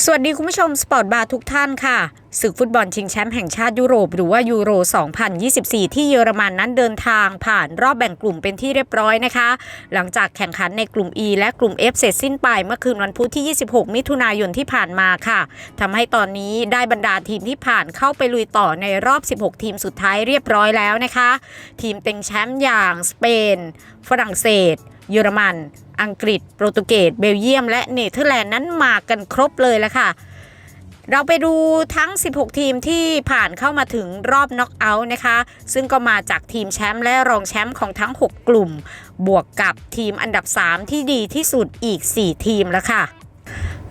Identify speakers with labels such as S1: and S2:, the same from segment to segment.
S1: สวัสดีคุณผู้ชมสปอร์ตบาร์ทุกท่านค่ะศึกฟุตบอลชิงแชมป์แห่งชาติยุโรป หรือว่ายูโร 2024 ที่เยอรมันนั้นเดินทางผ่านรอบแบ่งกลุ่มเป็นที่เรียบร้อยนะคะ หลังจากแข่งขันในกลุ่ม E และกลุ่ม F เสร็จสิ้นไปเมื่อคืนวันพุธที่ 26 มิถุนายนที่ผ่านมาค่ะทำให้ตอนนี้ได้บรรดาทีมที่ผ่านเข้าไปลุยต่อในรอบ 16 ทีมสุดท้ายเรียบร้อยแล้วนะคะ ทีมเต็งแชมป์อย่างสเปน ฝรั่งเศส เยอรมัน อังกฤษ โปรตุเกส เบลเยียม และเนเธอร์แลนด์นั้นมากันครบเลยแล้วค่ะ เราไปดูทั้ง 16 ทีมที่ผ่านเข้ามาถึงรอบน็อกเอาท์นะคะ ซึ่งก็มาจากทีมแชมป์และรองแชมป์ของทั้ง 6 กลุ่ม บวกกับทีมอันดับ 3 ที่ดีที่สุดอีก 4 ทีมแล้วค่ะ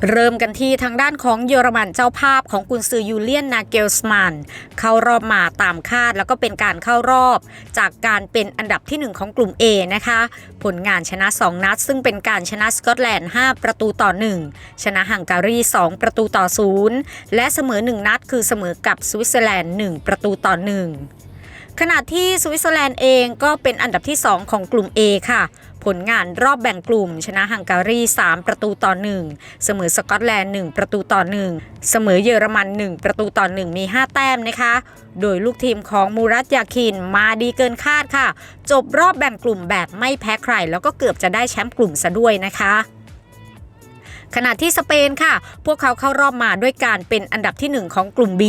S1: เริ่มกันที่ทางด้านของเยอรมันเจ้าภาพของกุนซือยูเลียนนาเกลสมัน เข้ารอบมาตามคาดแล้วก็เป็นการเข้ารอบจากการเป็นอันดับที่ 1 ของกลุ่ม A นะคะ ผลงานชนะ 2 นัด ซึ่งเป็นการชนะสกอตแลนด์ 5 ประตูต่อ 1 ชนะฮังการี 2 ประตูต่อ 0 และเสมอ 1 นัดคือเสมอกับสวิตเซอร์แลนด์ 1 ประตูต่อ 1ขณะที่สวิตเซอร์แลนด์เองก็เป็นอันดับที่ 2 ของกลุ่ม A ค่ะ ผลงานรอบแบ่งกลุ่ม ชนะฮังการี 3 ประตูต่อ 1 เสมอสกอตแลนด์ 1 ประตูต่อ 1 เสมอเยอรมัน 1 ประตูต่อ 1 มี 5 แต้มนะคะ โดยลูกทีมของมูรัตยาคินมาดีเกินคาดค่ะ จบรอบแบ่งกลุ่มแบบไม่แพ้ใคร แล้วก็เกือบจะได้แชมป์กลุ่มซะด้วยนะคะ ขณะที่สเปนค่ะ พวกเขาเข้ารอบมาด้วยการเป็นอันดับที่ 1 ของกลุ่ม B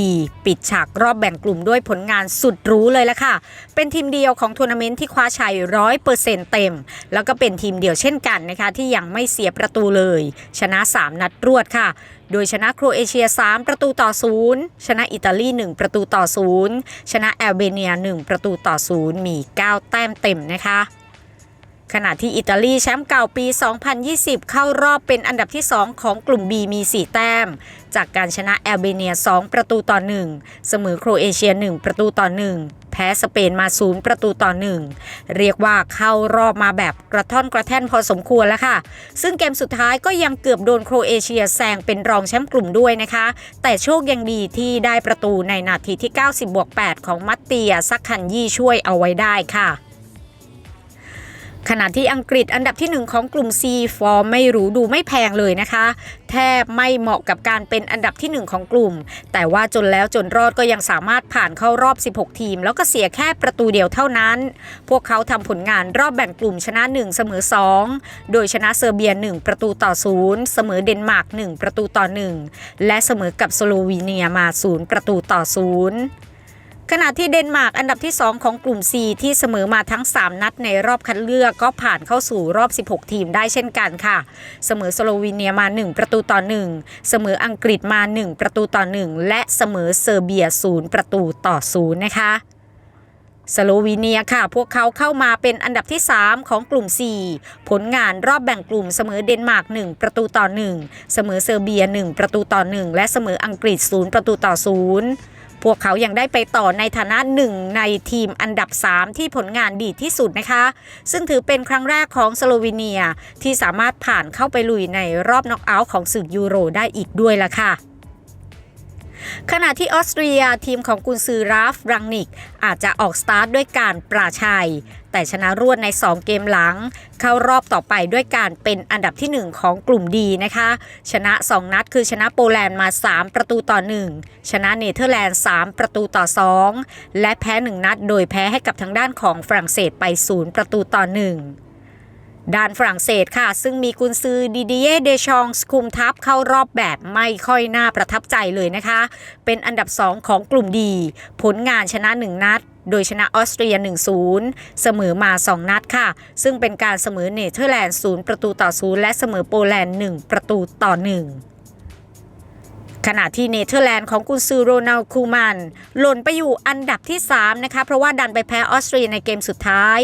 S1: ปิดฉากรอบแบ่งกลุ่มด้วยผลงานสุดรู้เลยละค่ะ เป็นทีมเดียวของทัวร์นาเมนต์ที่คว้าชัยร้อยเปอร์เซ็นต์เต็ม แล้วก็เป็นทีมเดียวเช่นกันนะคะ ที่ยังไม่เสียประตูเลย ชนะ 3 นัดรวดค่ะโดยชนะโครเอเชีย 3 ประตูต่อ 0 ชนะอิตาลี 1 ประตูต่อ 0 ชนะแอลเบเนีย 1 ประตูต่อ 0 มี 9 แต้มเต็มนะคะ ขณะที่อิตาลีแชมป์เก่าปี 2020 เข้ารอบเป็นอันดับที่ 2 ของกลุ่ม B มี 4 แต้ม จากการชนะแอลเบเนีย 2 ประตูต่อ 1 เสมอโครเอเชีย 1 ประตูต่อ 1 แพ้สเปนมา 0 ประตูต่อ 1 เรียกว่าเข้ารอบมาแบบกระท่อนกระแท่นพอสมควรแล้วค่ะ ซึ่งเกมสุดท้ายก็ยังเกือบโดนโครเอเชียแซงเป็นรองแชมป์กลุ่มด้วยนะคะ แต่โชคยังดีที่ได้ประตูในนาทีที่ 90บวก8ของมัตเตียซักคันยี่ช่วยเอาไว้ได้ค่ะ ขณะที่อังกฤษอันดับที่ 1 ของกลุ่ม C ฟอร์มไม่หรูดูไม่แพงเลยนะคะ แทบไม่เหมาะกับการเป็นอันดับที่ 1 ของกลุ่ม แต่ว่าจนแล้วจนรอดก็ยังสามารถผ่านเข้ารอบ 16 ทีม แล้วก็เสียแค่ประตูเดียวเท่านั้น พวกเขาทำผลงานรอบแบ่งกลุ่มชนะ 1 เสมอ 2 โดยชนะเซอร์เบีย 1 ประตูต่อ 0 เสมอเดนมาร์ก 1 ประตูต่อ 1 และเสมอกับสโลวีเนียมา 0 ประตูต่อ 0 ขณะที่เดนมาร์กอันดับที่ 2 ของกลุ่ม C ที่เสมอมาทั้ง 3 นัดในรอบคัดเลือกก็ผ่านเข้าสู่รอบ 16 ทีมได้เช่นกันค่ะ เสมอสโลวีเนียมา 1 ประตูต่อ 1 เสมออังกฤษมา 1 ประตูต่อ 1 และเสมอเซอร์เบีย 0 ประตูต่อ 0 นะคะสโลวีเนียค่ะ พวกเขาเข้ามาเป็นอันดับที่ 3 ของกลุ่ม 4 ผลงานรอบแบ่งกลุ่มเสมอเดนมาร์ก 1 ประตูต่อ 1 เสมอเซอร์เบีย 1 ประตูต่อ 1 และเสมออังกฤษ 0 ประตูต่อ 0 พวกเขายังได้ไปต่อในฐานะหนึ่งในทีมอันดับ 3 ที่ผลงานดีที่สุดนะคะ ซึ่งถือเป็นครั้งแรกของสโลวีเนียที่สามารถผ่านเข้าไปลุยในรอบน็อกเอาท์ของศึกยูโรได้อีกด้วยล่ะค่ะ ขณะที่ออสเตรียทีมของกุนซือราฟรังนิก อาจจะออกสตาร์ทด้วยการปราชัย แต่ชนะรวดใน 2 เกมหลัง เข้ารอบต่อไปด้วยการเป็นอันดับที่ 1 ของกลุ่มดีนะคะ ชนะ 2 นัดคือชนะโปแลนด์มา 3 ประตูต่อ 1 ชนะเนเธอร์แลนด์ 3 ประตูต่อ 2 และแพ้ 1 นัดโดยแพ้ให้กับทางด้านของฝรั่งเศสไป 0 ประตูต่อ 1 ด้านฝรั่งเศสค่ะ ซึ่งมีกุนซือดิเดียเดชองสคุมทัพเข้ารอบแบบไม่ค่อยน่าประทับใจเลยนะคะ เป็นอันดับ 2 ของกลุ่มดี ผลงานชนะ 1 นัด โดยชนะออสเตรีย 1-0 เสมอมา 2 นัดค่ะ ซึ่งเป็นการเสมอเนเธอร์แลนด์ 0 ประตูต่อ 0 และเสมอโปแลนด์ 1 ประตูต่อ 1 ขณะที่เนเธอร์แลนด์ของกุนซือโรนัลคูมันหล่นไปอยู่อันดับที่ 3 นะคะ เพราะว่าดันไปแพ้ออสเตรียในเกมสุดท้าย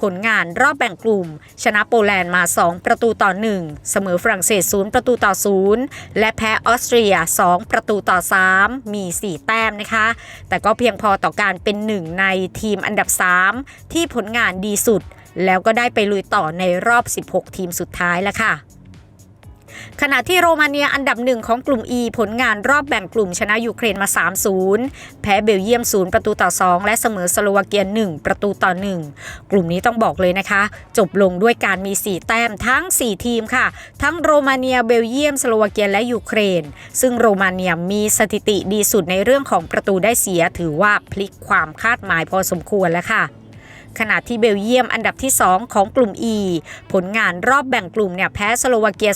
S1: ผลงานรอบแบ่งกลุ่ม ชนะโปแลนด์มา 2 ประตูต่อ 1 เสมอฝรั่งเศส 0 ประตูต่อ 0 และแพ้ออสเตรีย 2 ประตูต่อ 3 มี 4 แต้มนะคะ แต่ก็เพียงพอต่อการเป็นหนึ่งในทีมอันดับ 3 ที่ผลงานดีสุด แล้วก็ได้ไปลุยต่อในรอบ 16 ทีมสุดท้ายแล้วค่ะ ขณะที่โรมาเนียอันดับหนึ่งของกลุ่ม E ผลงานรอบแบ่งกลุ่มชนะยูเครนมา 3-0 แพ้เบลเยียม 0 ประตูต่อ 2 และเสมอสโลวาเกีย 1 ประตูต่อ 1 กลุ่มนี้ต้องบอกเลยนะคะ จบลงด้วยการมี 4 แต้มทั้ง 4 ทีมค่ะ ทั้งโรมาเนียเบลเยียม สโลวาเกียและยูเครน ซึ่งโรมาเนียมีสถิติดีสุดในเรื่องของประตูได้เสียถือว่าพลิกความคาดหมายพอสมควรแล้วค่ะ ขณะที่เบลเยียมอันดับที่ 2 ของกลุ่ม E ผลงานรอบแบ่งกลุ่มเนี่ยแพ้สโลวาเกีย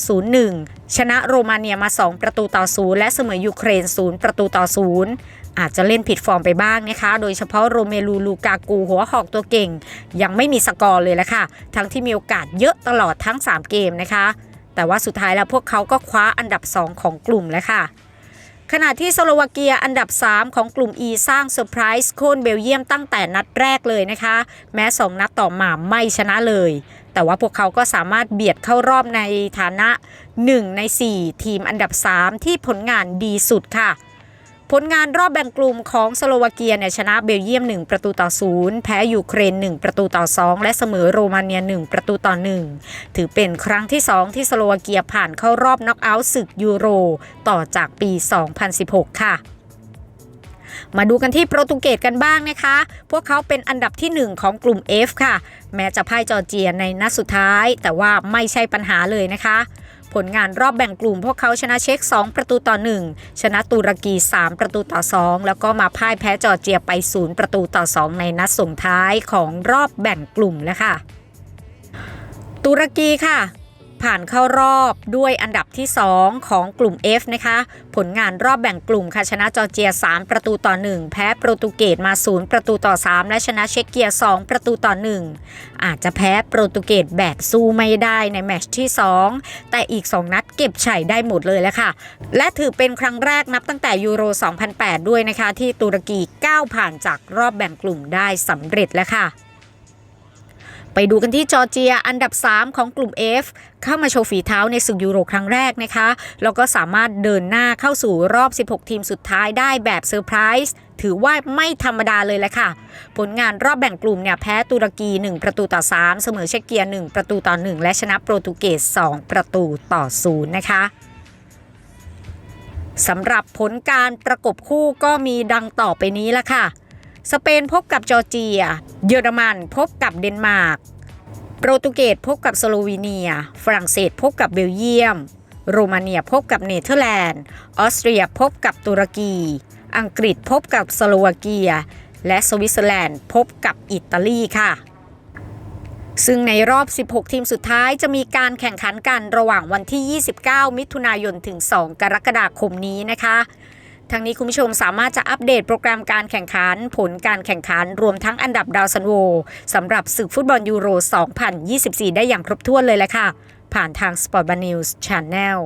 S1: 0-1 ชนะโรมาเนียมา 2 ประตูต่อ0และเสมอยูเครน 0 ประตูต่อ0อาจจะเล่นผิดฟอร์มไปบ้างนะคะ โดยเฉพาะโรเมลูลูกากูหัวหอกตัวเก่ง ยังไม่มีสกอร์เลยละค่ะ ทั้งที่มีโอกาสเยอะตลอดทั้ง 3 เกมนะคะ แต่ว่าสุดท้ายแล้วพวกเขาก็คว้าอันดับ 2 ของกลุ่มแล้วค่ะ ขณะที่สโลวาเกียอันดับ 3 ของกลุ่ม E สร้างเซอร์ไพรส์โค่นเบลเยียมตั้งแต่นัดแรกเลยนะคะ แม้ 2 นัดต่อมาไม่ชนะเลย แต่ว่าพวกเขาก็สามารถเบียดเข้ารอบในฐานะ 1 ใน 4 ทีมอันดับ 3 ที่ผลงานดีสุดค่ะ ผลงานรอบแบ่งกลุ่มของสโลวาเกียเนี่ยชนะเบลเยียม 1 ประตูต่อ 0 แพ้ยูเครน 1 ประตูต่อ 2 และเสมอโรมาเนีย 1 ประตูต่อ 1 ถือเป็นครั้งที่ 2 ที่สโลวาเกียผ่านเข้ารอบน็อกเอาท์ศึกยูโร ต่อจากปี 2016 ค่ะมาดูกันที่โปรตุเกสกันบ้างนะคะ พวกเขาเป็นอันดับที่ 1 ของกลุ่ม F ค่ะ แม้จะพ่ายจอร์เจียในนัดสุดท้าย แต่ว่าไม่ใช่ปัญหาเลยนะคะ ผลงานรอบแบ่งกลุ่มพวกเขาชนะเช็ก 2 ประตูต่อ 1 ชนะตุรกี 3 ประตูต่อ 2 แล้วก็มาพ่ายแพ้จอร์เจียไป 0 ประตูต่อ 2 ในนัดส่งท้ายของรอบแบ่งกลุ่มแล้วค่ะตุรกีค่ะ ผ่านเข้ารอบด้วยอันดับที่ 2 ของกลุ่ม F นะคะ ผลงานรอบแบ่งกลุ่มค่ะชนะจอร์เจีย 3 ประตูต่อ 1 แพ้โปรตุเกสมา 0 ประตูต่อ 3 และชนะเช็กเกีย 2 ประตูต่อ 1 อาจจะแพ้โปรตุเกสแบบสู้ไม่ได้ในแมตช์ที่ 2 แต่อีก 2 นัดเก็บชัยได้หมดเลยแล้วค่ะ และถือเป็นครั้งแรกนับตั้งแต่ยูโร 2008 ด้วยนะคะ ที่ตุรกีก้าวผ่านจากรอบแบ่งกลุ่มได้สำเร็จแล้วค่ะ ไปดูกันที่จอร์เจียอันดับ 3 ของกลุ่ม F เข้ามาโชว์ฝีเท้าในศึกยูโรครั้งแรกนะคะ แล้วก็สามารถเดินหน้าเข้าสู่รอบ 16 ทีมสุดท้ายได้แบบเซอร์ไพรส์ถือว่าไม่ธรรมดาเลยแหละค่ะ ผลงานรอบแบ่งกลุ่มเนี่ยแพ้ตุรกี 1 ประตูต่อ 3 เสมอเช็กเกีย 1 ประตูต่อ 1 และชนะโปรตุเกส 2 ประตูต่อ 0 นะคะสำหรับผลการประกบคู่ก็มีดังต่อไปนี้ละค่ะ สเปนพบกับจอร์เจีย เยอรมันพบกับเดนมาร์ก โปรตุเกสพบกับสโลวีเนีย ฝรั่งเศสพบกับเบลเยียม โรมาเนียพบกับเนเธอร์แลนด์ ออสเตรียพบกับตุรกี อังกฤษพบกับสโลวาเกีย และสวิตเซอร์แลนด์พบกับอิตาลีค่ะซึ่งในรอบ 16 ทีมสุดท้ายจะมีการแข่งขันกันระหว่างวันที่ 29 มิถุนายน ถึง 2 กรกฎาคมนี้นะคะ ทั้งนี้คุณผู้ชมสามารถจะอัปเดตโปรแกรมการแข่งขัน ผลการแข่งขันรวมทั้งอันดับดาวซันโวสำหรับศึกฟุตบอลยูโร 2024 ได้อย่างครบถ้วนเลยแหละค่ะ ผ่านทาง Sport b a n News Channel